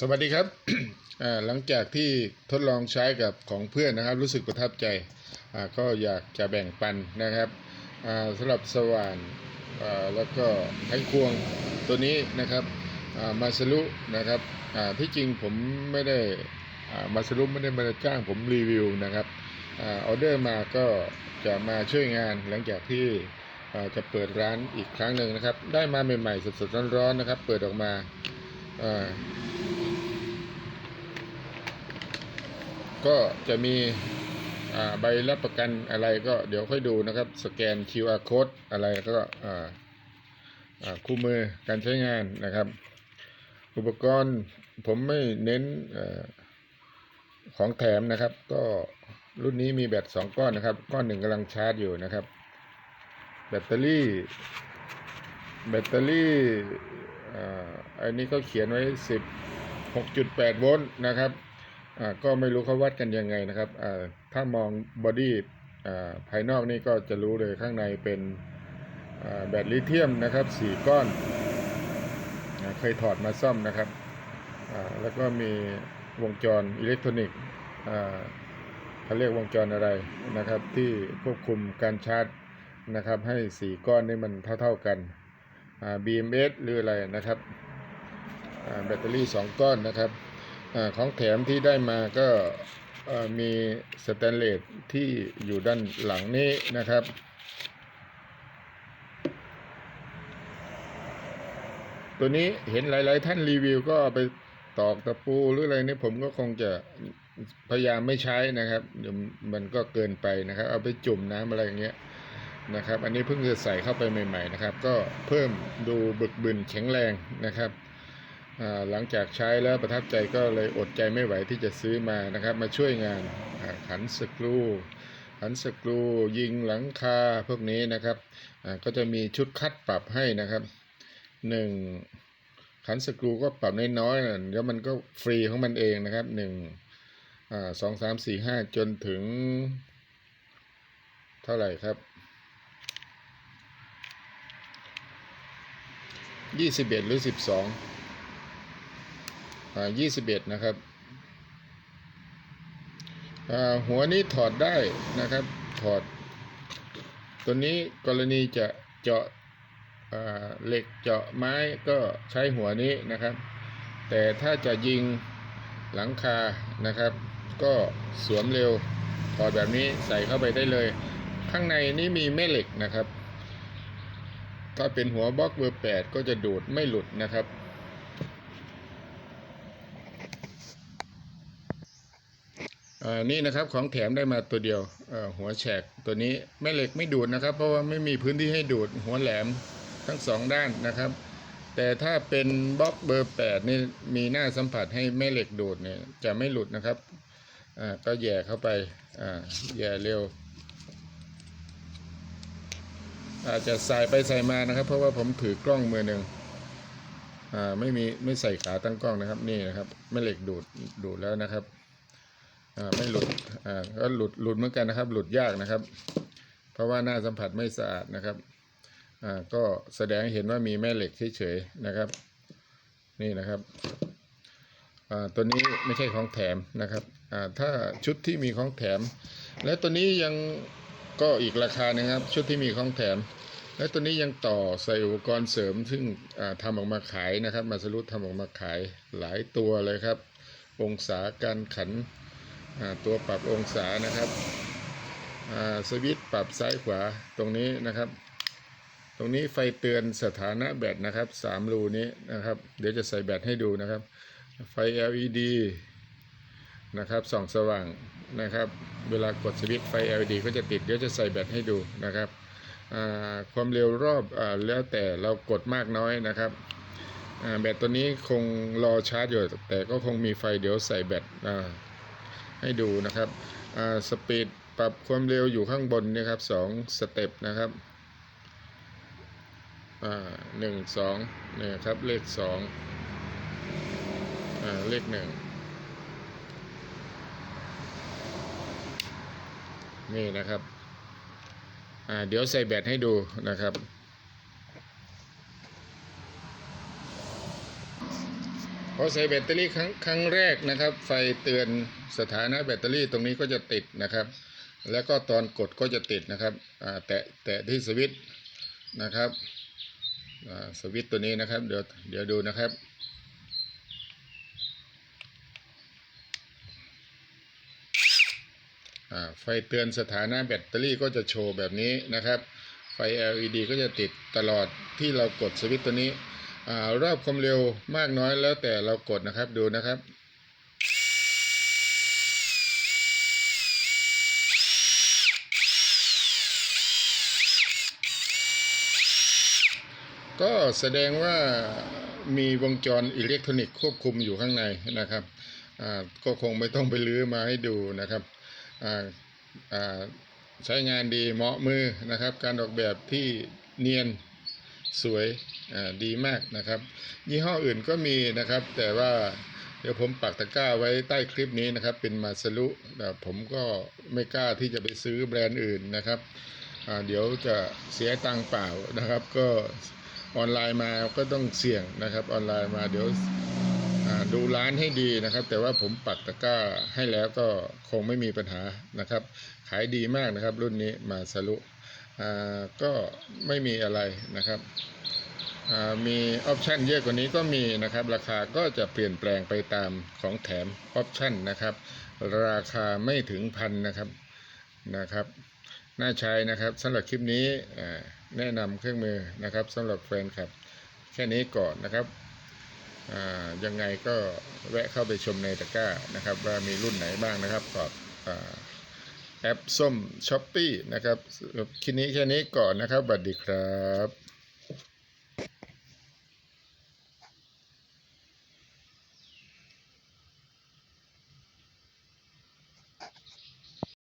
สวัสดีครับหลังจากที่ทดลองใช้กับของเพื่อนนะครับ รู้สึกประทับใจก็อยากจะแบ่งปันนะครับสำหรับสว่านแล้วก็ไขควงตัวนี้นะครับมาสรุนะครับที่จริงผมไม่ได้มาสรุไม่ได้มาจ้างผมรีวิวนะครับอาอเดอร์มาก็จะมาช่วยงานหลังจากที่จะเปิดร้านอีกครั้งหนึ่งนะครับ ได้มาใหม่ๆสดๆร้อนๆนะครับ เปิดออกมา ก็จะมีใบรับประกันอะไรก็เดี๋ยวค่อยดูนะครับ สแกน QR code อะไรก็คู่มือการใช้งานนะครับ อุปกรณ์ผมไม่เน้นอของแถมนะครับ ก็รุ่นนี้มีแบตสองก้อนนะครับ ก้อนหนึ่งกำลังชาร์จอยู่นะครับ แบตเตอรี่ แบตเตอรี่ อ่าอันนี้ก็เขียนไว้ 16.8 โวลต์นะครับอ่าก็ไม่รู้เขาวัดกันยังไงนะครับอ่าถ้ามองบอดี้อ่าภายนอกนี่ก็จะรู้เลยข้างในเป็นแบตลิเธียมนะครับสี่ก้อนอเคยถอดมาซ่อมนะครับอ่าแล้วก็มีวงจรอิเล็กทรอนิกส์อ่าเขาเรียกวงจรอะไรนะครับ ที่ควบคุมการชาร์จนะครับ ให้สี่ก้อนนี่มันเท่า ๆกัน BMS หรืออะไรนะครับแบตเตอรี่สองก้อนนะครับอของแถมที่ได้มาก็มีสแตนเลสที่อยู่ด้านหลังนี้นะครับตัวนี้เห็นหลาย ๆ ท่านรีวิวก็ไปตอกตะปูหรืออะไรนี่ผมก็คงจะพยายามไม่ใช้นะครับเดี๋ยวมันก็เกินไปนะครับ เอาไปจุ่มน้ำอะไรอย่างเงี้ย นะครับ อันนี้เพิ่งจะใส่เข้าไปใหม่ๆนะครับ ก็เพิ่มดูบึกบึนแข็งแรงนะครับหลังจากใช้แล้วประทับใจก็เลยอดใจไม่ไหวที่จะซื้อมานะครับ มาช่วยงานขันสกรูขันสกรูยิงหลังคาพวกนี้นะครับก็จะมีชุดคัดปรับให้นะครับหนึ่งขันสกรูก็ปรับน้อยๆนะแล้วมันก็ฟรีของมันเองนะครับหนึ่งอ่าสองสามสี่ห้าจนถึง เท่าไหร่ครับ ยี่สิบเอ็ดหรือสิบสองอ่ายี่สิบเอ็ดนะครับอ่าหัวนี้ถอดได้นะครับ ถอด ตัวนี้กรณีจะเจาะเหล็กเจาะไม้ก็ใช้หัวนี้นะครับ แต่ถ้าจะยิงหลังคานะครับ ก็สวมเร็วถอดแบบนี้ใส่เข้าไปได้เลย ข้างในนี้มีแม่เหล็กนะครับ ถ้าเป็นหัวบล็อกเบอร์ 8 ก็จะดูดไม่หลุดนะครับอ่านี่นะครับของแถมได้มาตัวเดียวหัวแฉกตัวนี้แม่เหล็กไม่ดูดนะครับ เพราะว่าไม่มีพื้นที่ให้ดูดหัวแหลมทั้งสองด้านนะครับ แต่ถ้าเป็นบล็อกเบอร์ 8 นี่มีหน้าสัมผัสให้แม่เหล็กดูดเนี่ยจะไม่หลุดนะครับอ่าก็แย่เข้าไปอ่าแย่เร็ว อาจจะใส่ไปใส่มานะครับ เพราะว่าผมถือกล้องมือหนึ่งอ่าไม่มีไม่ใส่ขาตั้งกล้องนะครับนี่นะครับแม่เหล็กดูดดูดแล้วนะครับอ่าไม่หลุดอ่าก็หลุดหลุดเหมือนกันนะครับ หลุดยากนะครับ เพราะว่าหน้าสัมผัสไม่สะอาดนะครับอ่าก็แสดงเห็นว่ามีแม่เหล็กเฉยๆนะครับ นี่นะครับอ่าตัวนี้ไม่ใช่ของแถมนะครับอ่าถ้าชุดที่มีของแถม และตัวนี้ยัง ก็อีกราคาหนึงครับ ชุดที่มีของแถม และตัวนี้ยังต่อใส่อุปกรณ์เสริม ซึ่งอ่าทำออกมาขายนะครับ มาสรุปทำออกมาขายหลายตัวเลยครับ องศาการขันตัวปรับองศานะครับสวิตช์ปรับซ้ายขวาตรงนี้นะครับ ตรงนี้ไฟเตือนสถานะแบตนะครับสามรูนี้นะครับ เดี๋ยวจะใส่แบตให้ดูนะครับ ไฟ LED นะครับส่องสว่าง นะครับ เวลากดสวิตช์ไฟ LED ก็จะติดเดี๋ยวจะใส่แบตให้ดูนะครับความเร็วรอบอแล้วแต่เรากดมากน้อยนะครับแบตตัวนี้คงรอชาร์จอยู่ แต่ก็คงมีไฟเดี๋ยวใส่แบตให้ดูนะครับอ่าสปีดปรับความเร็วอยู่ข้างบนนะครับสองสเต็ปนะครับหนึ่งสองเนี่ยครับเลขสองเลขหนึ่ง นี่นะครับ อ่าเดี๋ยวใส่แบตให้ดูนะครับ พอใส่แบตเตอรี่ครั้งครั้งแรกนะครับ ไฟเตือนสถานะแบตเตอรี่ตรงนี้ก็จะติดนะครับ แล้วก็ตอนกดก็จะติดนะครับ อ่าแตะแตะที่สวิตช์นะครับ อ่าสวิตช์ตัวนี้นะครับ เดี๋ยวเดี๋ยวดูนะครับ อ่า ไฟเตือนสถานะแบตเตอรี่ก็จะโชว์แบบนี้นะครับ ไฟ LED ก็จะติดตลอดที่เรากดสวิตช์ตัวนี้อรอบความเร็วมากน้อยแล้วแต่เรากดนะครับดูนะครับก็แสดงว่ามีวงจรอิเล็กทรอนิกส์ควบคุมอยู่ข้างในนะครับ ก็คงไม่ต้องไปลื้อมาให้ดูนะครับ ใช้งานดีเหมาะมือนะครับ การออกแบบที่เนียนสวยดีมากนะครับ ยี่ห้ออื่นก็มีนะครับ แต่ว่าเดี๋ยวผมปักตะกร้าไว้ใต้คลิปนี้นะครับ เป็นมาสลุผมก็ไม่กล้าที่จะไปซื้อแบรนด์อื่นนะครับเดี๋ยวจะเสียตังเปล่านะครับ ก็ออนไลน์มาก็ต้องเสี่ยงนะครับ ออนไลน์มาเดี๋ยว ดูร้านให้ดีนะครับ แต่ว่าผมปักตะกร้าให้แล้วก็คงไม่มีปัญหานะครับ ขายดีมากนะครับ รุ่นนี้มาสลุก็ไม่มีอะไรนะครับมีออปชันเยอะกว่านี้ก็มีนะครับ ราคาก็จะเปลี่ยนแปลงไปตามของแถมออปชันนะครับ ราคาไม่ถึงพันนะครับนะครับ น่าใช้นะครับสำหรับคลิปนี้แนะนำเครื่องมือนะครับสำหรับแฟนคลับ แค่นี้ก่อนนะครับ ยังไงก็แวะเข้าไปชมในตะกร้านะครับ ว่ามีรุ่นไหนบ้างนะครับกับอ่าแอปส้มช้อปปี้นะครับคลิปนี้แค่นี้ก่อนนะครับสวัสดีครับ